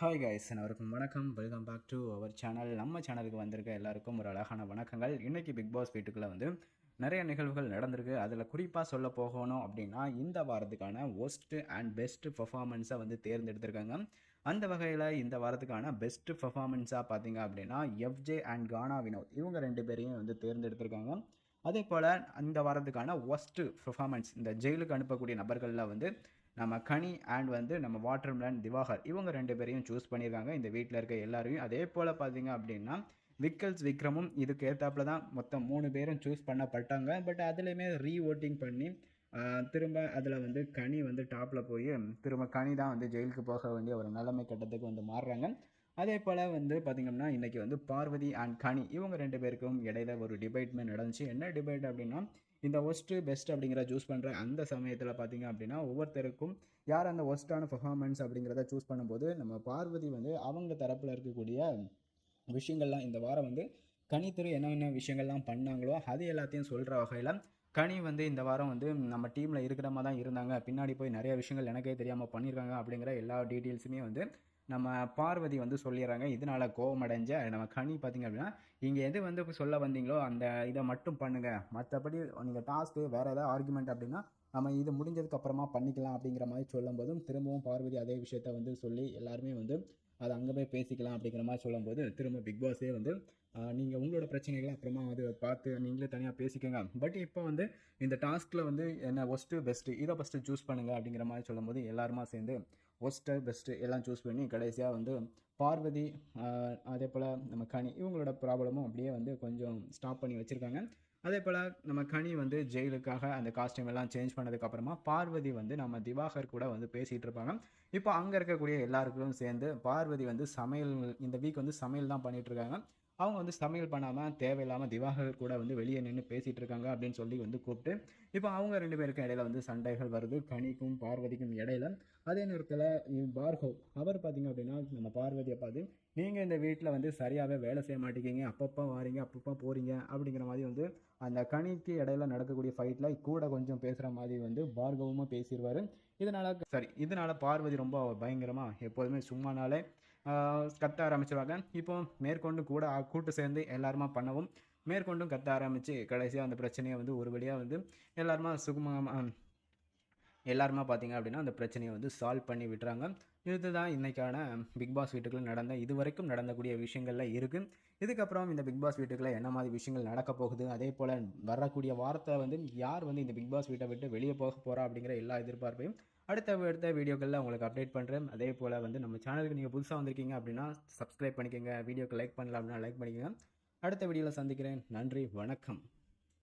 Hi guys அனைவருக்கும் வணக்கம். Welcome back to our channel நம்ம சேனலுக்கு வந்திருக்க எல்லாருக்கும் ஒரு அழகான வணக்கங்கள். இன்றைக்கி பிக் பாஸ் வீட்டுக்குள்ளே வந்து நிறைய நிகழ்வுகள் நடந்திருக்கு. அதில் குறிப்பாக சொல்ல போகணும் அப்படின்னா இந்த வாரத்துக்கான ஒஸ்ட்டு அண்ட் பெஸ்ட்டு பர்ஃபார்மன்ஸை வந்து தேர்ந்தெடுத்திருக்காங்க. அந்த வகையில் இந்த வாரத்துக்கான பெஸ்ட் பர்ஃபார்மன்ஸாக பார்த்தீங்க அப்படின்னா எஃப்ஜே அண்ட் கானா வினோத் இவங்க ரெண்டு பேரையும் வந்து தேர்ந்தெடுத்திருக்காங்க. அதே போல் இந்த வாரத்துக்கான ஒஸ்ட்டு பர்ஃபார்மன்ஸ் இந்த ஜெயிலுக்கு அனுப்பக்கூடிய நபர்களில் வந்து நம்ம கனி அண்ட் வந்து நம்ம வாட்டர் மிலன் திவாகர் இவங்க ரெண்டு பேரையும் சூஸ் பண்ணியிருக்காங்க இந்த வீட்டில் இருக்க எல்லாரையும். அதே போல் பார்த்தீங்க அப்படின்னா விக்கல்ஸ் விக்ரமும் இதுக்கு ஏற்றாப்புல தான் மொத்தம் மூணு பேரும் சூஸ் பண்ணப்பட்டாங்க. பட் அதுலேயுமே ரீ ஓட்டிங் பண்ணி திரும்ப அதில் வந்து கனி வந்து டாப்பில் போய் திரும்ப கனி தான் வந்து ஜெயிலுக்கு போக வேண்டிய ஒரு நிலைமை கட்டத்துக்கு வந்து மாறுறாங்க. அதே போல் வந்து பார்த்திங்கன்னா இன்றைக்கி வந்து பார்வதி அண்ட் கனி இவங்க ரெண்டு பேருக்கும் இடையில ஒரு டிபேட்மே நடந்துச்சு. என்ன டிபேட் அப்படின்னா இந்த ஒஸ்ட்டு பெஸ்ட் அப்படிங்கிற சூஸ் பண்ணுற அந்த சமயத்தில் பார்த்தீங்க அப்படின்னா ஒவ்வொருத்தருக்கும் யார் அந்த ஒஸ்ட்டான பெர்ஃபார்மன்ஸ் அப்படிங்கிறத சூஸ் பண்ணும்போது நம்ம பார்வதி வந்து அவங்க தரப்பில் இருக்கக்கூடிய விஷயங்கள்லாம் இந்த வாரம் வந்து கனித்துறை என்னென்ன விஷயங்கள்லாம் பண்ணாங்களோ அது எல்லாத்தையும் சொல்கிற வகையில் கனி வந்து இந்த வாரம் வந்து நம்ம டீமில் இருக்கிற மாதிரி தான் இருந்தாங்க. பின்னாடி போய் நிறைய விஷயங்கள் எனக்கே தெரியாமல் பண்ணியிருக்காங்க அப்படிங்கிற எல்லா டீட்டெயில்ஸுமே வந்து நம்ம பார்வதி வந்து சொல்லிடுறாங்க இதனால கோவம் அடைஞ்ச நம்ம கனி பார்த்தீங்க அப்படின்னா இங்கே எது வந்து சொல்ல வந்தீங்களோ அந்த இதை மட்டும் பண்ணுங்கள் மற்றபடி நீங்கள் டாஸ்க்கு வேறு ஏதாவது ஆர்குமெண்ட் அப்படின்னா நம்ம இது முடிஞ்சதுக்கு அப்புறமா பண்ணிக்கலாம் அப்படிங்கிற மாதிரி சொல்லும்போதும் திரும்பவும் பார்வதி அதே விஷயத்த வந்து சொல்லி எல்லாருமே வந்து அது அங்கே போய் பேசிக்கலாம் அப்படிங்கிற மாதிரி சொல்லும்போது திரும்ப பிக் பாஸே வந்து நீங்கள் உங்களோட பிரச்சனைகளை அப்புறமா வந்து பார்த்து நீங்களே தனியாக பேசிக்கோங்க. பட் இப்போ வந்து இந்த டாஸ்கில் வந்து என்ன ஒஸ்ட்டு பெஸ்ட்டு இதை ஃபஸ்ட்டு சூஸ் பண்ணுங்கள் அப்படிங்கிற மாதிரி சொல்லும்போது எல்லாருமா சேர்ந்து ஒஸ்ட்டு பெஸ்ட்டு எல்லாம் சூஸ் பண்ணி கடைசியாக வந்து பார்வதி அதே போல் நம்ம கனி இவங்களோட ப்ராப்ளமும் அப்படியே வந்து கொஞ்சம் ஸ்டாப் பண்ணி வச்சுருக்காங்க. அதே போல் நம்ம கனி வந்து ஜெயிலுக்காக அந்த காஸ்டியூம் எல்லாம் சேஞ்ச் பண்ணதுக்கப்புறமா பார்வதி வந்து நம்ம திவாகர் கூட வந்து பேசிகிட்டு இருப்பாங்க. இப்போ அங்கே இருக்கக்கூடிய எல்லாருக்கும் சேர்ந்து பார்வதி வந்து சமையல் இந்த வீக் வந்து சமையல் தான் பண்ணிகிட்ருக்காங்க அவங்க வந்து சமையல் பண்ணாமல் தேவையில்லாமல் திவாகர் கூட வந்து வெளியே நின்று பேசிகிட்டு இருக்காங்க அப்படின்னு சொல்லி வந்து கூப்பிட்டு இப்போ அவங்க ரெண்டு பேருக்கும் இடையில வந்து சண்டைகள் வருது. கனிக்கும் பார்வதிக்கும் இடையில. அதே நேரத்தில் பார்கவ் அவர் பார்த்தீங்க அப்படின்னா நம்ம பார்வதியை பார்த்து நீங்கள் இந்த வீட்டில் வந்து சரியாகவே வேலை செய்ய மாட்டேங்கிங்க அப்பப்போ வாரீங்க அப்பப்போ போகிறீங்க அப்படிங்கிற மாதிரி வந்து அந்த கணிக்கு இடையில நடக்கக்கூடிய ஃபைட்டில் கூட கொஞ்சம் பேசுகிற மாதிரி வந்து பார்கவமாக பேசிடுவார் இதனால் சரி இதனால் பார்வதி ரொம்ப பயங்கரமாக எப்போதுமே சும்மானாலே கத்த ஆரம்பிச்சிருவாங்க. இப்போ மேற்கொண்டு கூட கூட்டு சேர்ந்து எல்லாருமா பண்ணவும் மேற்கொண்டும் கத்த ஆரம்பித்து கடைசியாக அந்த பிரச்சனையை வந்து ஒரு வழியாக வந்து எல்லாருமா சுகமாக எல்லாருமா பார்த்தீங்க அப்படின்னா அந்த பிரச்சனையை வந்து சால்வ் பண்ணி விட்டுறாங்க. இதுதான் இன்றைக்கான பிக் பாஸ் வீட்டுக்குள்ளே நடந்த இது வரைக்கும் நடந்தக்கூடிய விஷயங்கள்ல இருக்குது இதுக்கப்புறம் இந்த பிக் பாஸ் வீட்டுக்குள்ளே என்ன மாதிரி விஷயங்கள் நடக்க போகுது? அதே போல் வரக்கூடிய வாரத்தை வந்து யார் வந்து இந்த பிக் பாஸ் வீட்டை விட்டு வெளியே போக போகிறா அப்படிங்கிற எல்லா எதிர்பார்ப்பையும் அடுத்த அடுத்த வீடியோக்களில் உங்களுக்கு அப்டேட் பண்ணுறேன் அதே போல் வந்து நம்ம சேனலுக்கு நீங்கள் புதுசாக வந்திருக்கீங்க அப்படின்னா சப்ஸ்கிரைப் பண்ணிக்கோங்க. வீடியோக்கு லைக் பண்ணலாம் அப்படின்னா லைக் பண்ணிக்கோங்க. அடுத்த வீடியோவில் சந்திக்கிறேன். நன்றி. வணக்கம்.